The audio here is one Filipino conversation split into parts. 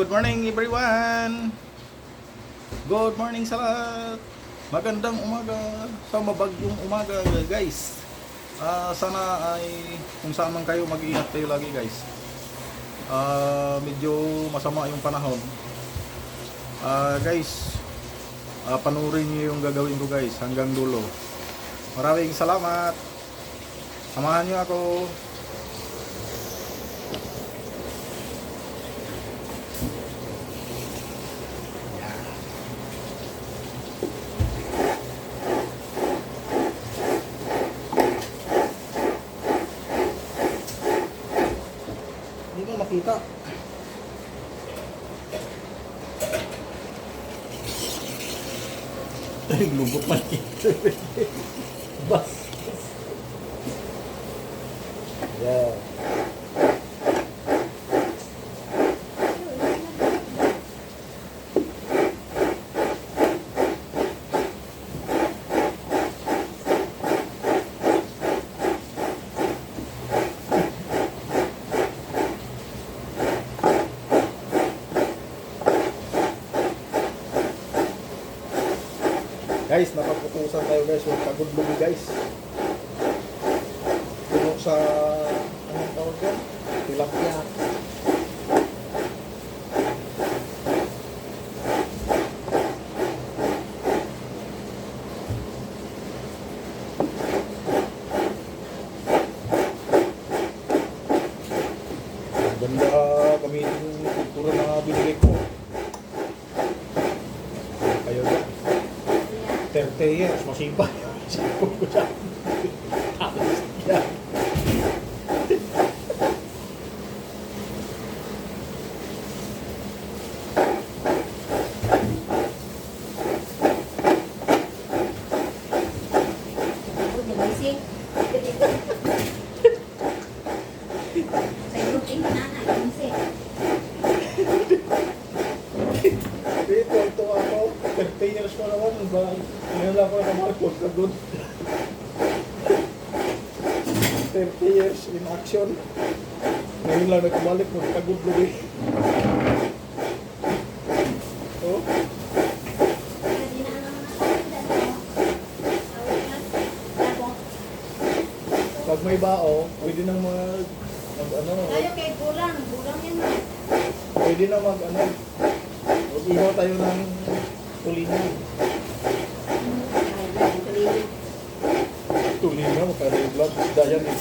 good morning everyone. Good morning sa lahat. Magandang umaga sa mabagyong umaga guys. Ah, sana ay kung saan man kayo mag-ingat kayo lagi guys. Ah, medyo masama yung panahon. Ah, guys, ah, panurin niyo yung gagawin ko guys hanggang dulo. Maraming salamat. Samahan niyo ako. Makita. Ay, lubot pa Bas. Guys, napagputusan tayo guys. Yung pagod lubi guys. Puno sa... Anong tawag yan? Tilapia. Ganda gamitin yung kultura na binili ko. Kayo na. 30 years, masipag. Sipag ko siya. Tapos yan. Nagising. Sa grouping na na, nagising. Dito, ito ako. 30 years pa naman. Ba, nakamarkot na good. 30 years in action. Ngayon lang. Oh, Kaya di na na ako. pag may bao, pwede nang mag, mag ano, Tayo kay kulang. Kulang yan na. pwede na mag ano, mag-ihaw tayo ng tulingan. Ay, tuloy. Tulingan, magkano yung vlog? Isda yan eh.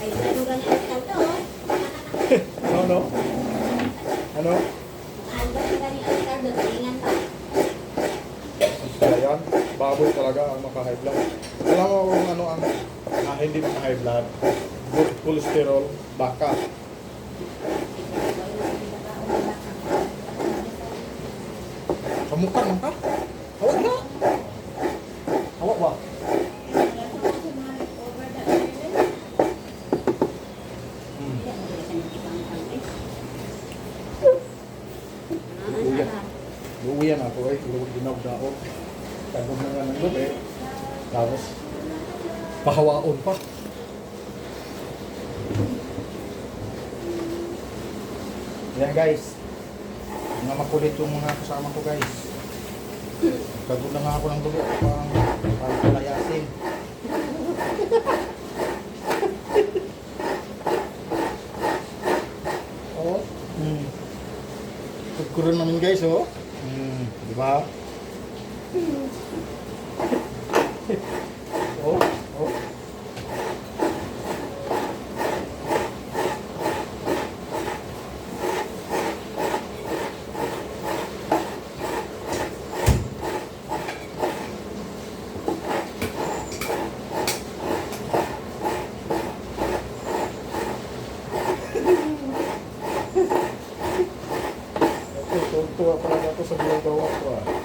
Ay, nalugan ang kalto. Ano, ano? Ano? Ang gani gani ang kalto. Tulingan pa. Kaya yan, baboy talaga ang maka-high blood. Alam mo kung ano ang ah, hindi maka-high blood. Good cholesterol, baka. Kamukha lang ka? Hawak na! Hawak ba? Hmm. Uuwian ako eh, daon. Tagom na nga ng lubi. Tapos, pahawaon pa. Yan guys. Mga makulit yung mga kasama ko guys. Tagom na nga ako ng lubi. Pang, pang palayasin. oh. Hmm. Tugkuran namin guys, oh. Hmm, di ba? Oh, oh. Tuwa pala ako sa ginagawa ko ah.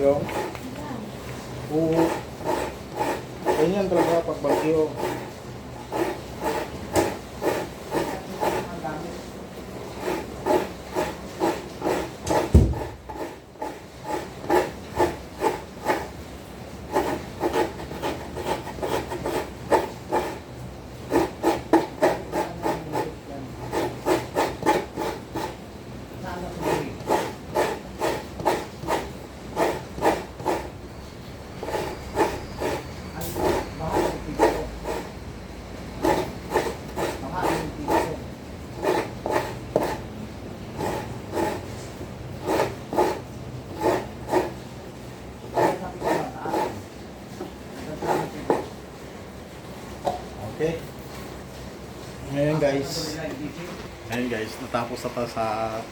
Yung buho. Ganyan talaga pag. Okay. Ngayon guys, ngayon guys, natapos na ta sa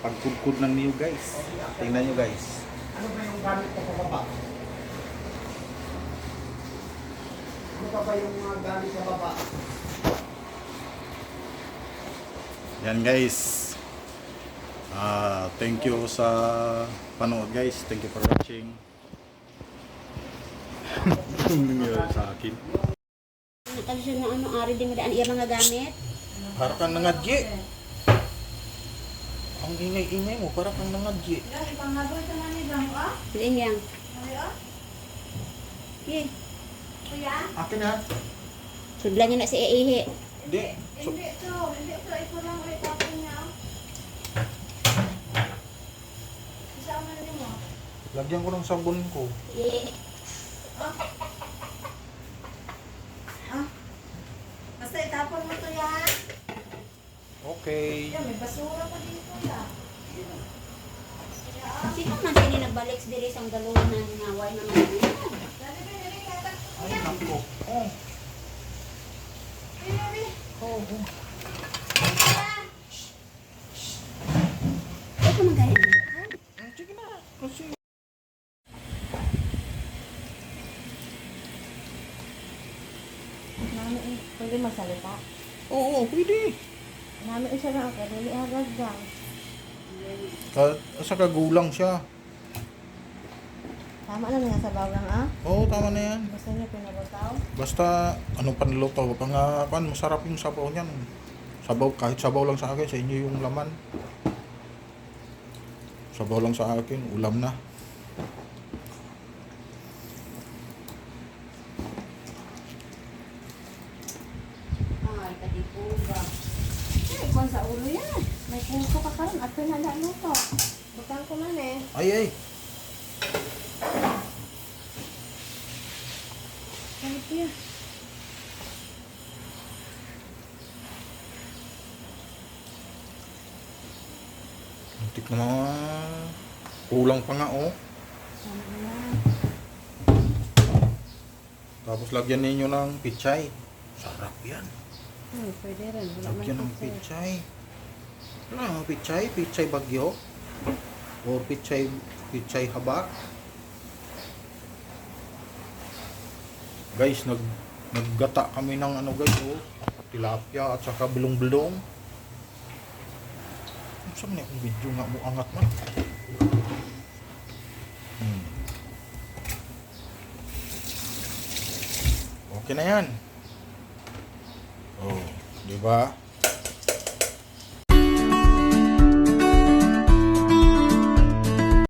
pagkudkod ng niyo guys. Tingnan nyo guys. Ano ba yung gamit ko pababa? Ano pa ba yung mga gamit sa baba? Yan guys. Ah, thank you sa panood guys. Thank you for watching. Anong nangyari sa akin? Tapos yung ano, ari din daan iya mga gamit. Para kang nangadye. Ang ingay-ingay mo, para kang nangadye. Diin yang. Okay. Akin ha? Sudlan niya na si Ihi. Hindi. So, lagyan ko ng sabon ko. Ihi. Basta itapon mo to yan. Okay. Yan, may basura pa dito ya. Sino man sini nagbalik sa diri sang galungan na ngaway na kata. Ay, nako. Oh. Oh, oh. Magaling dito. Ah, Sige na. Kasi... Nami, eh, pwede masalita. Oo, pwede. Nami, isa lang ako. Dali, agad lang. Ka sa kagulang siya. Tama na nga sa bawang ah. Oo, tama na yan. Gusto niya pinabutaw. Basta, anong panluto, pang uh, pan, masarap yung sabaw niyan. Sabaw, kahit sabaw lang sa akin, sa inyo yung laman. Sabaw lang sa akin, ulam na. Ay, kadipuga. Eh, kung sa ulo yan. May puso ka karon at pinala luto. Butang ko man eh. Ay, ay. Kahit yan. Muntik na mga... Kulang pa nga, oh. Na. Tapos lagyan ninyo ng pichay. Sarap yan. Hmm, pwede rin. Lagyan ng pichay. Wala, pichay. Pichay bagyo. Or pichay, pichay habak. Guys, nag naggata kami ng ano guys, oh. Tilapia at saka bilong-bilong. Saan na yung video nga mo angat man? Hmm. Okay na yan. Di ba?